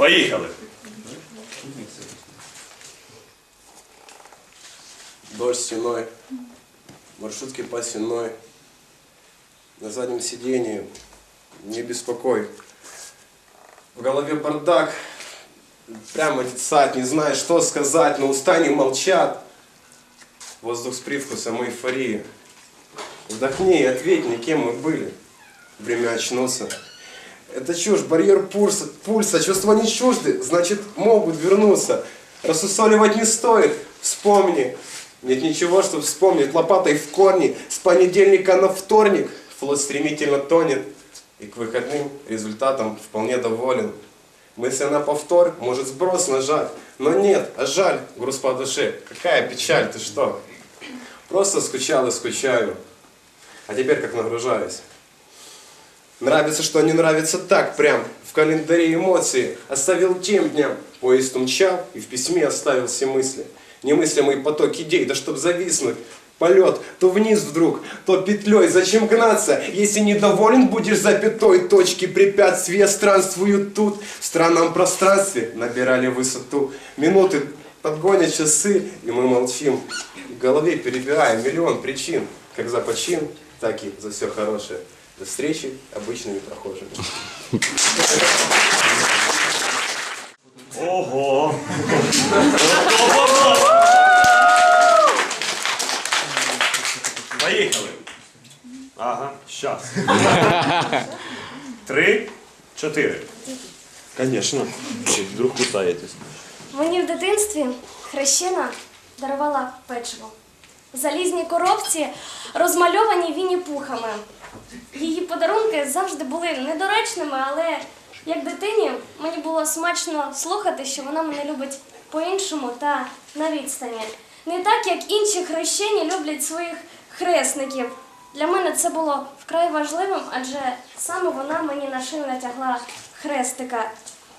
Поїхали. Дождь стеной, маршрутки по сеной. На заднем сидении не беспокой. В голове бардак, прямо сад, не знаю, что сказать, но уста не молчат. Воздух с привкусом эйфории. Вдохни и ответь мне, кем мы были. Время очнуться. Это чушь, барьер пульса, пульса, чувства не чужды, значит могут вернуться. Рассусоливать не стоит, вспомни. Нет ничего, чтобы вспомнить лопатой в корни. С понедельника на вторник флот стремительно тонет. И к выходным результатам вполне доволен. Мысль на повтор, может сброс нажать. Но нет, а жаль, груз по душе. Какая печаль, ты что? Просто скучал и скучаю. А теперь как нагружаюсь. Нравится, что не нравится так прям. В календаре эмоции оставил тем дням. Поезд умчал и в письме оставил все мысли. Немыслимый поток идей, да чтоб зависнуть. Полет то вниз вдруг, то петлей. Зачем гнаться, если недоволен будешь запятой? Точки препятствия странствуют тут. В странном пространстве набирали высоту. Минуты подгонят часы, и мы молчим. В голове перебираем миллион причин. Как за почин, так и за все хорошее. До встречи обычными прохожими. Ого! Поїхали. Ага, щас. Три, чотири. Конечно. Вдруг кусаєтесь. Мені в дитинстві хрещена дарувала печиво. Залізні коробці розмальовані вінні-пухами. Її завжди були недоречними, але як дитині мені було смачно слухати, що вона мене любить по-іншому та на відстані. Не так, як інші хрещені люблять своїх хресників. Для мене це було вкрай важливим, адже саме вона мені на шию натягла хрестика.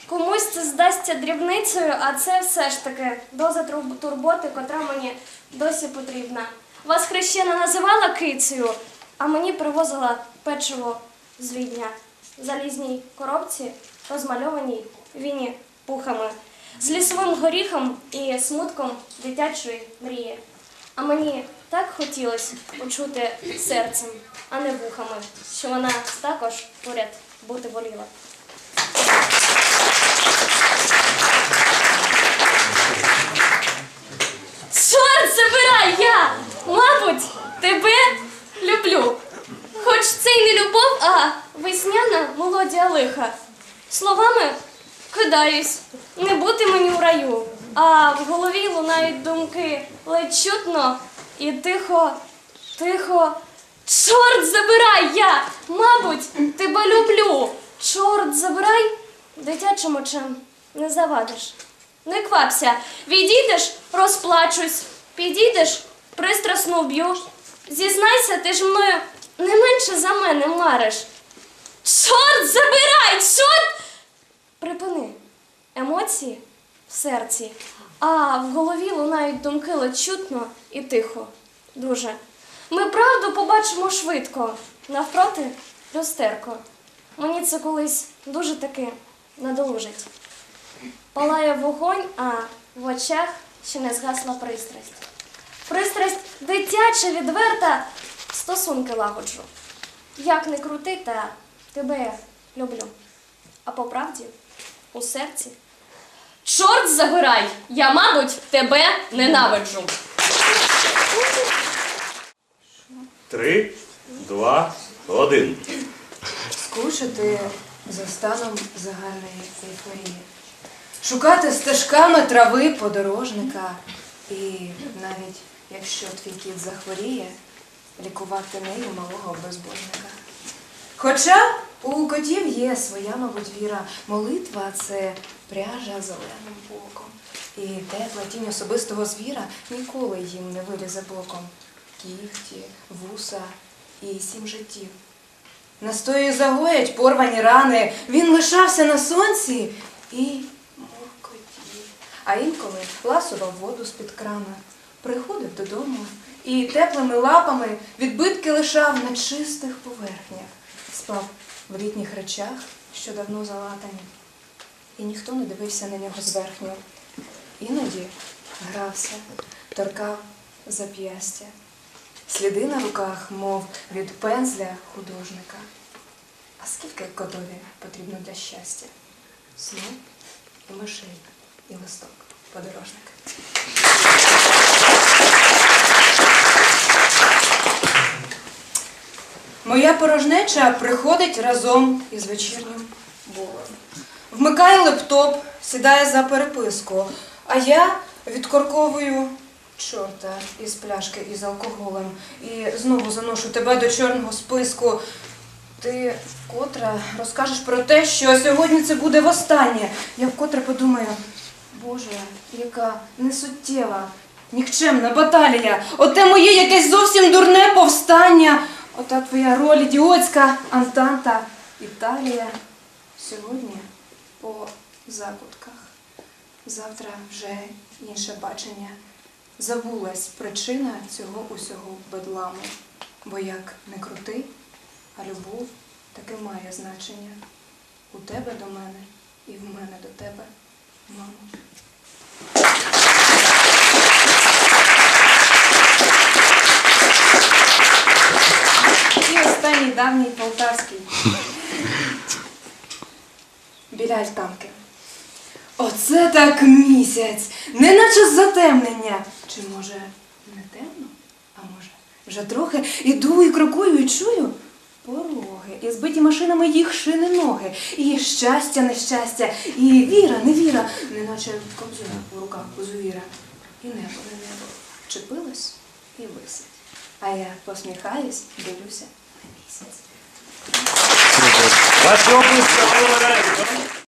Комусь це здасться дрібницею, а це все ж таки доза турботи, котра мені досі потрібна. Вас хрещена називала кицею, а мені привозила печиво з відня. Залізній коробці, розмальованій віні пухами, з лісовим горіхом і смутком дитячої мрії. А мені так хотілося почути серцем, а не вухами, що вона також поряд бути воліла. Чорт забирай я! Мабуть, тебе люблю. Хоч це й не любов, а весняна мелодія лиха. Словами кидаюсь, не бути мені в раю. А в голові лунають думки ледь чутно і тихо, тихо. Чорт забирай я! Мабуть, тебе люблю. Чорт забирай, дитячим очам не завадиш. Не квапся, відійдеш, розплачусь, підійдеш, пристрасно вб'ю. Зізнайся, ти ж мною не менше за мене мариш. Чорт забирай, чорт! Припини. Емоції в серці, а в голові лунають думки ледь чутно і тихо. Друже, ми правду побачимо швидко. Навпроти люстерко. Мені це колись дуже таки надолужить. Палає вогонь, а в очах ще не згасла пристрасть. Пристрасть дитяча, відверта, стосунки лагоджу. Як не крути, та тебе я люблю. А по правді у серці. Чорт забирай! Я, мабуть, тебе ненавиджу. Три, два, один. Скучити за станом загальної ейфорії. Шукати стежками трави подорожника. І навіть якщо твій кіт захворіє, лікувати нею малого безбожника. Хоча у котів є своя, мабуть, віра. Молитва це пряжа зеленим боком. І тепла тінь особистого звіра ніколи їм не вилізе боком. Кіхті, вуса і сім життів. Настої загоять порвані рани, він лишався на сонці і муркотів. А інколи ласував воду з-під крана, приходив додому і теплими лапами відбитки лишав на чистих поверхнях, спав в літніх речах, що давно залатані. і ніхто не дивився на нього зверхньо. Іноді грався, торкав зап'ястя. Сліди на руках, мов від пензля художника. А скільки котові потрібно для щастя? Снов і мишей, і листок подорожника. Моя порожнеча приходить разом із вечірнім болем. Вмикає лептоп, сідає за переписку, а я відкорковую чорта із пляшки із алкоголем і знову заношу тебе до чорного списку. Ти вкотре розкажеш про те, що сьогодні це буде востаннє. Я вкотре подумаю, Боже, яка несуттєва, нікчемна баталія. Оте моє якесь зовсім дурне повстання. Ота твоя роль ідіотська, Антанта, Італія. Сьогодні по закутках. Завтра вже інше бачення. Забулась причина цього усього бедламу. Бо як не крути, а любов таки має значення. У тебе до мене і в мене до тебе, мамо. І останній давній полтавський. Біля альтанки. Оце так місяць, неначе затемнення. Чи може не темно? А може, вже трохи іду і крокую, і чую пороги, і збиті машинами їх шини ноги, і щастя, нещастя, і віра, невіра, неначе кобзуна у руках козувіра. І небо, не небо вчепилось і висить. А я посміхаюсь, дивлюся на місяць. Ваші Валерійович.